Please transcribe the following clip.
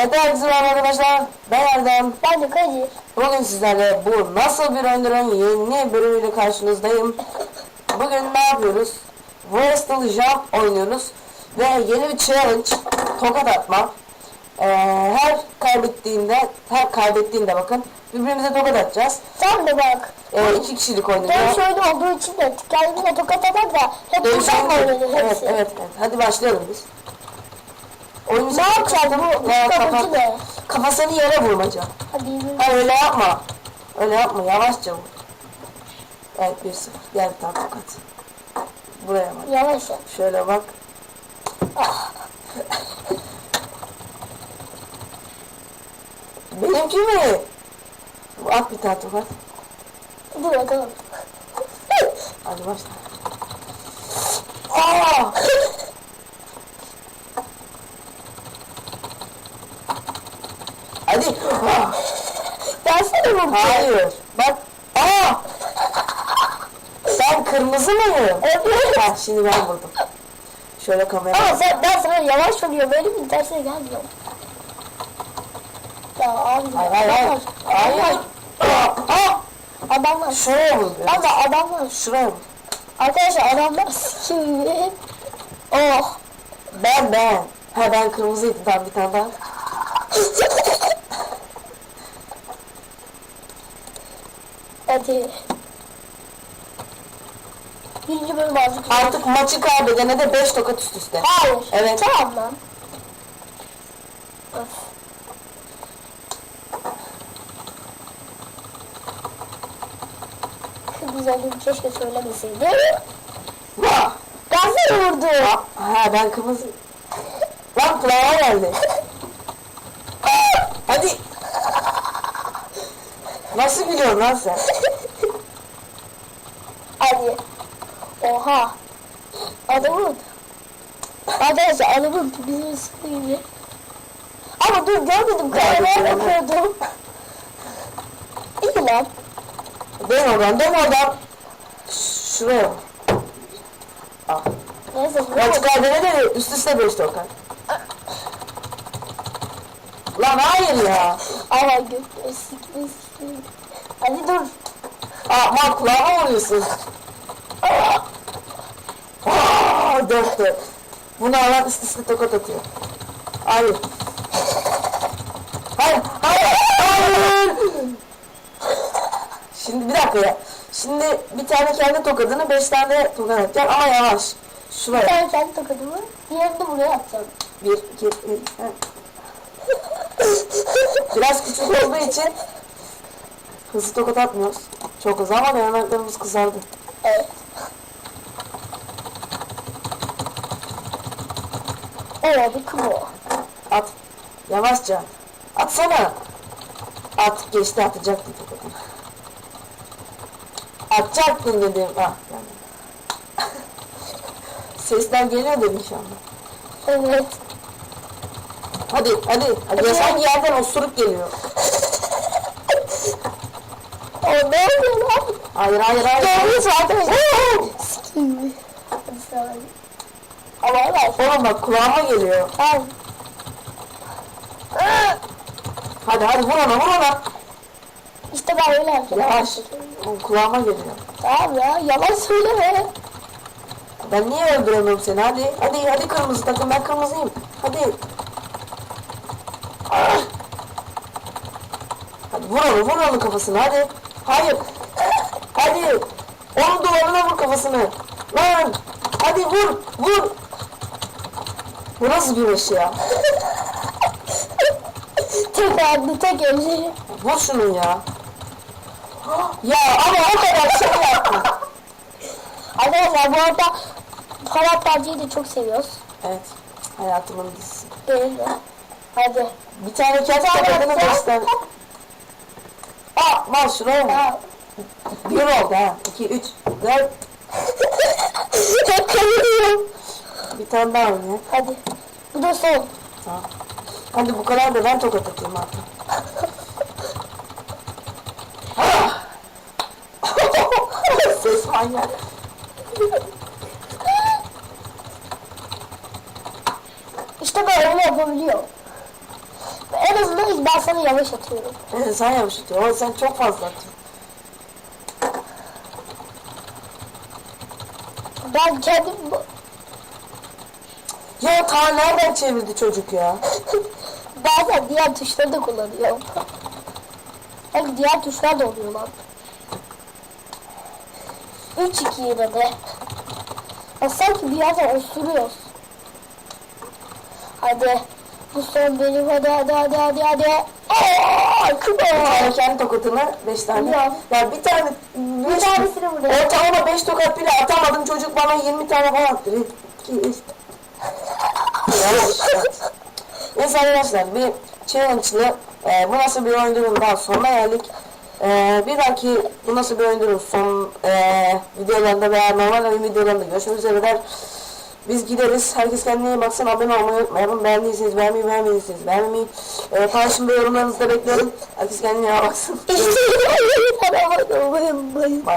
Evet herkese merhaba arkadaşlar. Ben Erdem. Ben de Kadir. Bugün sizlerle bu nasıl bir oyunların yeni bölümüyle karşınızdayım. Bugün ne yapıyoruz? Wrestle Jump oynuyoruz. Ve yeni bir challenge. Tokat atma. Ee, her kaybettiğinde, her kaybettiğinde bakın birbirimize tokat atacağız. Sen de bak. Ee, iki kişilik Ben oynayacağız. şöyle olduğu için de kendine tokat atar da hep buradan Dövüşen oynadı evet, evet, evet. Hadi başlayalım biz. Oyunu Ne yapacağız bu? Bu kafa, kabucu ne? kafasını yere vurmaca. Hadi yürü. Ha öyle yapma. Öyle yapma yavaşça vur. Evet bir sıfır. Gel bir tane tokat. Buraya bak. Yavaş yap. Şöyle bak. Benimki mi? At bir tane tokat. Dur bakalım. Hadi başla. Aa! Hadi. Ah! Hayır. Bak. Aa! Ben kırmızı mıyım? Evet. Ha, şimdi ben vurdum. Şöyle kamera. Ama sen, ben sana yavaş vuruyorum. Böyle mi tersine gelmiyor. Ya abi. Hayır hayır hayır. Hayır. Aa! Aa! Adamlar. Şuraya vur. Ben de adamlar. Şuraya vur. Arkadaşlar adamlar şimdi. Oh. Ben ben. Ha ben kırmızıydım tamam bir tane daha. Hadi. Birinci bölüm azıcık. Artık maçı kaybedene de 5 tokat üst üste. Hayır. Evet. Tamam lan. Öf. Güzelliğimi keşke söylemeseydim. Ha! Gazı vurdu. Ha ben kırmızı. Lan kulağıma geldi. Hadi. Nasıl gülüyorsun lan sen? Hadi. Oha. Adamın. Arkadaşlar adamın bizim gibi. Ama dur görmedim kameraya bakıyordum. İyi lan. Dön oradan dön oradan. Şuraya bak. Al. Neyse. Maçı kaybedene de üst üste 5 tokat. Lan hayır ya. Ama gökte sikme sikme. Hadi dur. Aman kulağıma vuruyorsun. Aa, dörtte. Bunu alan üst üste tokat atıyor. Hayır. Hayır, hayır, hayır. Şimdi bir dakika ya. Şimdi bir tane kendi tokadını, beş tane tokat atacaksın ama yavaş. Bir Şuraya. tane kendi tokadımı. Diğerini de buraya atacağım. Bir, iki, üç. Biraz küçük olduğu için hızlı tokat atmıyoruz. Çok hızlı ama dayanaklarımız kızardı. Evet. Oo bir kumu. At. Yavaşça. Atsana. At. Geçti atacaktın tokatını. Atacaktın dedim. Ah, yani. Sesler geliyor dedim inşallah. Evet. Hadi hadi. Hadi ya sanki yerden osuruk geliyor. O ne oluyor lan? Hayır hayır hayır. Doğru arkadaşlar. Sikiyim. Hadi sana. Ama evet. Oğlum bak kulağıma geliyor. Tamam. Hadi hadi vur ona vur ona. İşte ben öyle yapacağım. Yavaş. Oğlum kulağıma geliyor. Tamam ya yalan söyleme. Ben niye öldüremiyorum seni? Hadi hadi hadi kırmızı takım ben kırmızıyım. Hadi. Ah! Hadi vur onu vur onun kafasını hadi. Hayır. Hadi. Onun duvarına vur kafasını. Lan. Hadi vur vur. Bu nasıl bir iş ya? Tek adlı tek eli. Vur şunu ya. Ya ama o kadar şey yaptın. Arkadaşlar bu arada Ferhat Bacı'yı da çok seviyoruz. Evet. Hayatımın dizisi. Değil mi? Hadi. Bir tane kadını yapacağım. göster. Aa, var şuraya mı? Bir oldu ha. İki, üç, dört. Tek kalıyorum. Bir tane daha oynayalım. Hadi. Bu da son. Tamam. Hadi bu kadar da ben tokat atayım artık. Ses manyak. İşte ben öyle yapabiliyorum. En azından ben sana yavaş atıyorum. Evet, sen yavaş atıyorsun ama sen çok fazla atıyorsun. Ben kendim Ya ta nereden çevirdi çocuk ya? bazen diğer tuşları da kullanıyorum. Bak diğer tuşlar da oluyor lan. 3-2 yine de. Ya sanki bir yerden osuruyoruz. Hadi. Bu son benim hadi hadi hadi hadi hadi. Aa, Bir kıvır. tane kendi tokatını, beş tane. Ya. Ya bir tane, Bir beş, tanesini vurdum. ortalama beş tokat bile atamadım çocuk bana 20 tane falan attı. Neyse arkadaşlar bir challenge'lı e, bu nasıl bir oyunun daha sonuna geldik. E, bir dahaki bu nasıl bir oyunun son e, videolarında veya normal oyun videolarında görüşmek üzere kadar biz gideriz. Herkes kendine iyi baksın. Abone olmayı unutmayalım. Beğendiyseniz beğenmeyi, beğenmediyseniz beğenmeyi. E, paylaşım ve yorumlarınızı da bekliyorum. Herkes kendine iyi baksın. Bay bay.